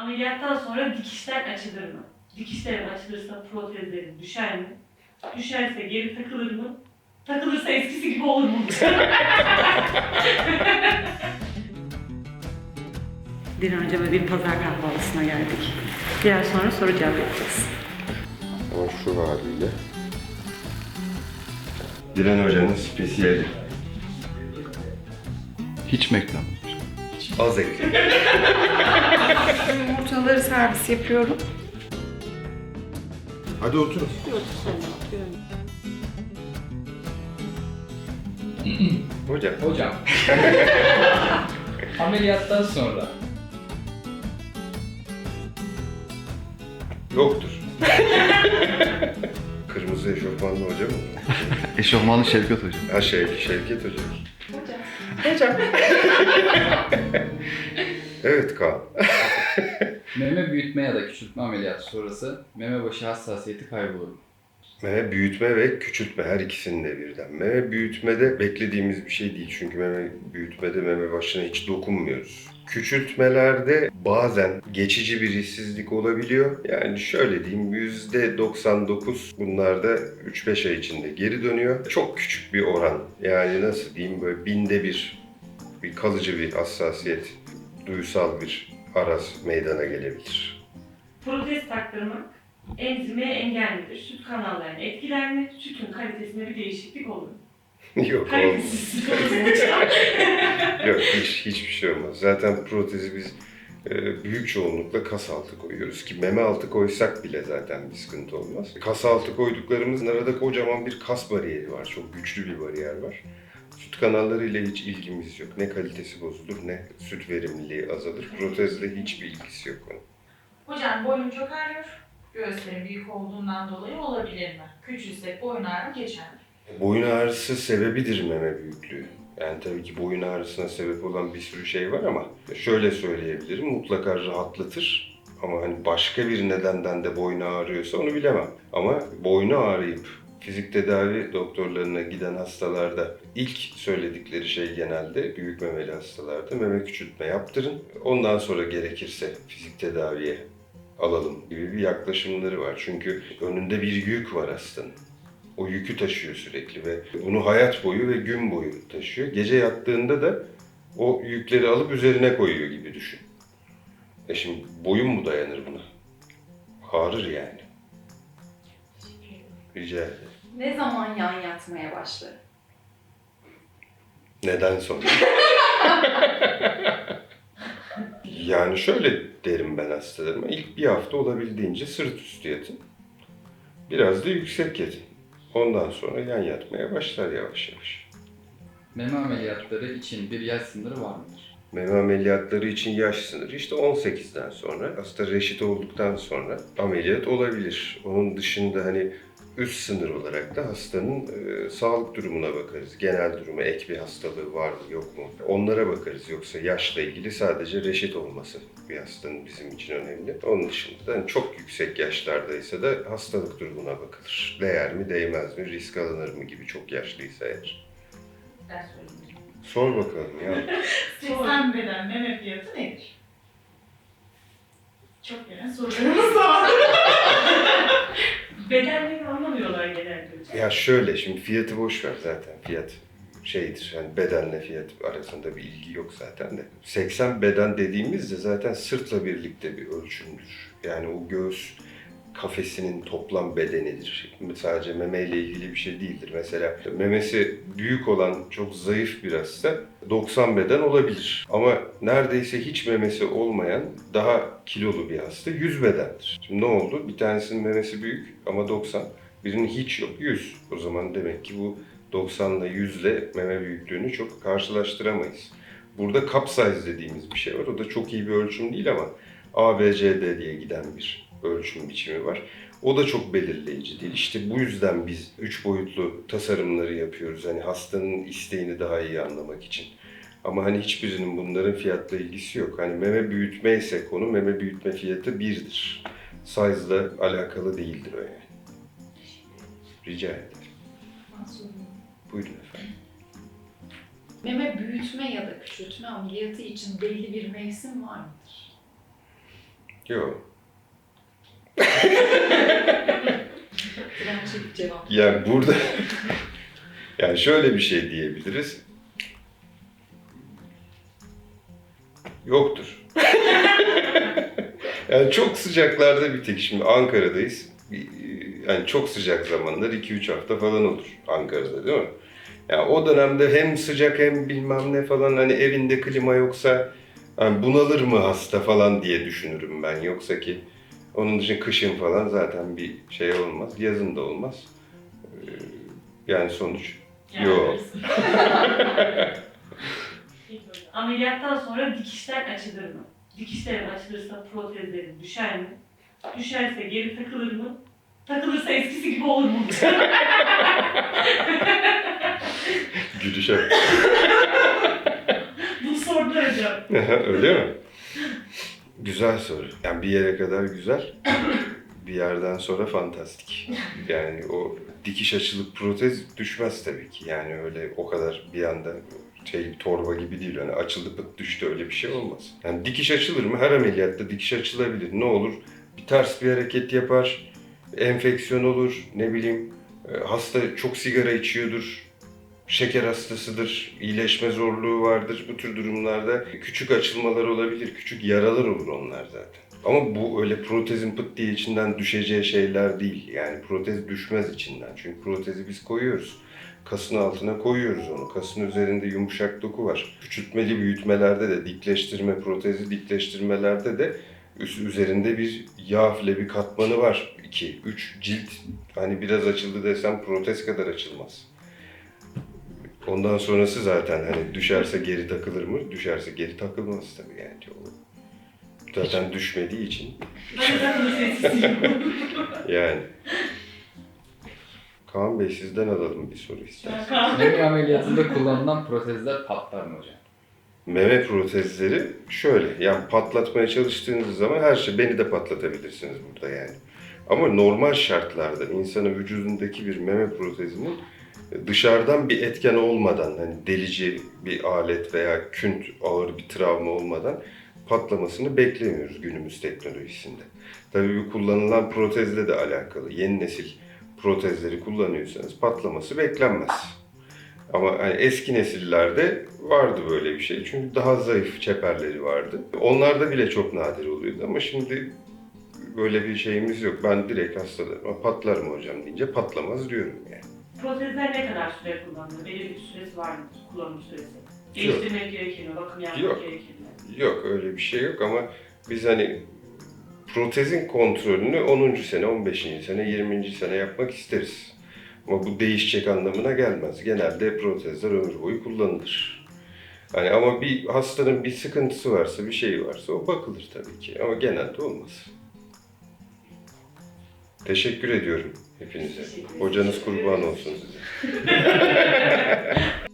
Ameliyattan sonra dikişler açılır mı? Dikişlerim açılırsa protezlerim düşer mi? Düşerse geri takılır mı? Takılırsa eskisi gibi olur mu? Bir önce böyle bir pazar kahvaltısına geldik. Biraz sonra soru cevap yapacağız. Ama şu haliyle. Diren Hoca'nın spesiyeli. Hiç reklam. Az ekle. Yumurtaları servis yapıyorum. Hadi oturun. Hocam. Hocam. Ameliyattan sonra Yoktur. Kırmızı eşofmanlı hoca mı? Eşofmanlı Şevket Hocam. Ha şey, Şevket Hoca. Hocam. Evet Kaan. meme büyütme ya da küçültme ameliyatı sonrası meme başı hassasiyeti kaybolur mu? Meme büyütme ve küçültme her ikisinin de birden. Meme büyütmede beklediğimiz bir şey değil. Çünkü meme büyütmede meme başına hiç dokunmuyoruz. Küçültmelerde bazen geçici bir hissizlik olabiliyor. Yani şöyle diyeyim %99 bunlarda 3-5 ay içinde geri dönüyor. Çok küçük bir oran. Yani nasıl diyeyim böyle binde bir bir kalıcı bir hassasiyet, duysal bir araz meydana gelebilir. Protez taktırmak enzime engel midir? Süt kanallarını etkiler mi? Sütün kalitesinde bir değişiklik olur mu? Yok olmaz. Kalitesiz mu hocam? Yok hiç, hiçbir şey olmaz. Zaten protezi biz e, büyük çoğunlukla kas altı koyuyoruz ki meme altı koysak bile zaten bir sıkıntı olmaz. Kas altı koyduklarımızın arada kocaman bir kas bariyeri var. Çok güçlü bir bariyer var. Süt kanallarıyla hiç ilgimiz yok. Ne kalitesi bozulur ne süt verimliliği azalır. Protezle hiçbir ilgisi yok onun. Hocam boynum çok ağrıyor. Göğüslerim büyük olduğundan dolayı olabilir mi? Küçülsek boyun ağrım geçer mi? Boyun ağrısı sebebidir meme büyüklüğü. Yani tabii ki boyun ağrısına sebep olan bir sürü şey var ama şöyle söyleyebilirim mutlaka rahatlatır. Ama hani başka bir nedenden de boynu ağrıyorsa onu bilemem. Ama boynu ağrıyıp fizik tedavi doktorlarına giden hastalarda ilk söyledikleri şey genelde büyük memeli hastalarda meme küçültme yaptırın. Ondan sonra gerekirse fizik tedaviye alalım gibi bir yaklaşımları var. Çünkü önünde bir yük var hastanın. O yükü taşıyor sürekli ve bunu hayat boyu ve gün boyu taşıyor. Gece yattığında da o yükleri alıp üzerine koyuyor gibi düşün. E şimdi boyun mu dayanır buna? Ağrır yani. Rica ederim. Ne zaman yan yatmaya başlarım? Neden sonra? yani şöyle derim ben hastalarıma. İlk bir hafta olabildiğince sırt üstü yatın. Biraz da yüksek yatın. Ondan sonra yan yatmaya başlar yavaş yavaş. Meme ameliyatları için bir yaş sınırı var mıdır? Meme ameliyatları için yaş sınırı işte 18'den sonra, hasta reşit olduktan sonra ameliyat olabilir. Onun dışında hani üst sınır olarak da hastanın e, sağlık durumuna bakarız. Genel durumu, ek bir hastalığı var mı yok mu? Onlara bakarız. Yoksa yaşla ilgili sadece reşit olması bir hastanın bizim için önemli. Onun dışında da hani çok yüksek yaşlardaysa da hastalık durumuna bakılır. Değer mi, değmez mi, risk alınır mı gibi çok yaşlıysa eğer. Ben söyleyeyim. Sor bakalım ya. 80 beden meme fiyatı nedir? Çok gelen sorularımız var. Bedenlerini anlamıyorlar genelde. Ya şöyle şimdi fiyatı boş ver zaten fiyat şeydir hani bedenle fiyat arasında bir ilgi yok zaten de. 80 beden dediğimizde zaten sırtla birlikte bir ölçümdür. Yani o göğüs kafesinin toplam bedenidir. Sadece memeyle ilgili bir şey değildir. Mesela memesi büyük olan çok zayıf bir hasta 90 beden olabilir. Ama neredeyse hiç memesi olmayan daha kilolu bir hasta 100 bedendir. Şimdi ne oldu? Bir tanesinin memesi büyük ama 90. Birinin hiç yok 100. O zaman demek ki bu 90 ile 100 ile meme büyüklüğünü çok karşılaştıramayız. Burada cup size dediğimiz bir şey var. O da çok iyi bir ölçüm değil ama ABCD diye giden bir ölçüm biçimi var. O da çok belirleyici değil. İşte bu yüzden biz üç boyutlu tasarımları yapıyoruz. Hani hastanın isteğini daha iyi anlamak için. Ama hani hiçbirinin bunların fiyatla ilgisi yok. Hani meme büyütme ise konu meme büyütme fiyatı birdir. Size'la alakalı değildir o yani. Rica ederim. Buyurun efendim. Meme büyütme ya da küçültme ameliyatı için belli bir mevsim var mıdır? Yok. Bir cevap. Yani burada yani şöyle bir şey diyebiliriz. Yoktur. yani çok sıcaklarda bir tek şimdi Ankara'dayız. Bir, Yani çok sıcak zamanlar 2-3 hafta falan olur Ankara'da değil mi? Yani o dönemde hem sıcak hem bilmem ne falan hani evinde klima yoksa hani bunalır mı hasta falan diye düşünürüm ben. Yoksa ki onun dışında kışın falan zaten bir şey olmaz. Yazın da olmaz. Ee, Yani sonuç Yani Yok. Ameliyattan sonra dikişler açılır mı? Dikişlerim açılırsa protezlerim düşer mi? Düşerse geri takılır mı? Takılırsa eskisi gibi olur mu? gülüşe. Bunu sordular hocam. Öyle mi? Güzel soru. Yani bir yere kadar güzel. Bir yerden sonra fantastik. Yani o dikiş açılıp protez düşmez tabii ki. Yani öyle o kadar bir anda şey torba gibi değil. Hani açıldı pıt düştü öyle bir şey olmaz. Yani dikiş açılır mı? Her ameliyatta dikiş açılabilir. Ne olur? Bir ters bir hareket yapar. Enfeksiyon olur. Ne bileyim e, hasta çok sigara içiyordur. Şeker hastasıdır. iyileşme zorluğu vardır. Bu tür durumlarda küçük açılmalar olabilir. Küçük yaralar olur onlar zaten. Ama bu öyle protezin pıt diye içinden düşeceği şeyler değil. Yani protez düşmez içinden. Çünkü protezi biz koyuyoruz. Kasın altına koyuyoruz onu. Kasın üzerinde yumuşak doku var. Küçültmeli büyütmelerde de, dikleştirme, protezi dikleştirmelerde de üzerinde bir yağ file bir katmanı var. 2, 3 cilt. Hani biraz açıldı desem protez kadar açılmaz. Ondan sonrası zaten hani düşerse geri takılır mı? Düşerse geri takılmaz tabii yani. O Zaten düşmediği için. Yani. Kaan Bey sizden alalım bir soru isterseniz. Meme ameliyatında kullanılan protezler patlar mı hocam? Meme protezleri şöyle, yani patlatmaya çalıştığınız zaman her şey, beni de patlatabilirsiniz burada yani. Ama normal şartlarda insanın vücudundaki bir meme protezinin dışarıdan bir etken olmadan, hani delici bir alet veya künt ağır bir travma olmadan patlamasını beklemiyoruz günümüz teknolojisinde. Tabii bu kullanılan protezle de alakalı. Yeni nesil protezleri kullanıyorsanız patlaması beklenmez. Ama hani eski nesillerde vardı böyle bir şey. Çünkü daha zayıf çeperleri vardı. Onlarda bile çok nadir oluyordu ama şimdi böyle bir şeyimiz yok. Ben direkt hastalarıma patlar mı hocam deyince patlamaz diyorum yani. Protezler ne kadar süre kullanılır? Belirli bir süresi var mı? Kullanım süresi. Değiştirmek gerekir mi? Bakım yapmak Yok. gerekir mi? Yok öyle bir şey yok ama biz hani protezin kontrolünü 10. sene, 15. sene, 20. sene yapmak isteriz. Ama bu değişecek anlamına gelmez. Genelde protezler ömür boyu kullanılır. Hani ama bir hastanın bir sıkıntısı varsa, bir şey varsa o bakılır tabii ki. Ama genelde olmaz. Teşekkür ediyorum hepinize. Hocanız kurban olsun size.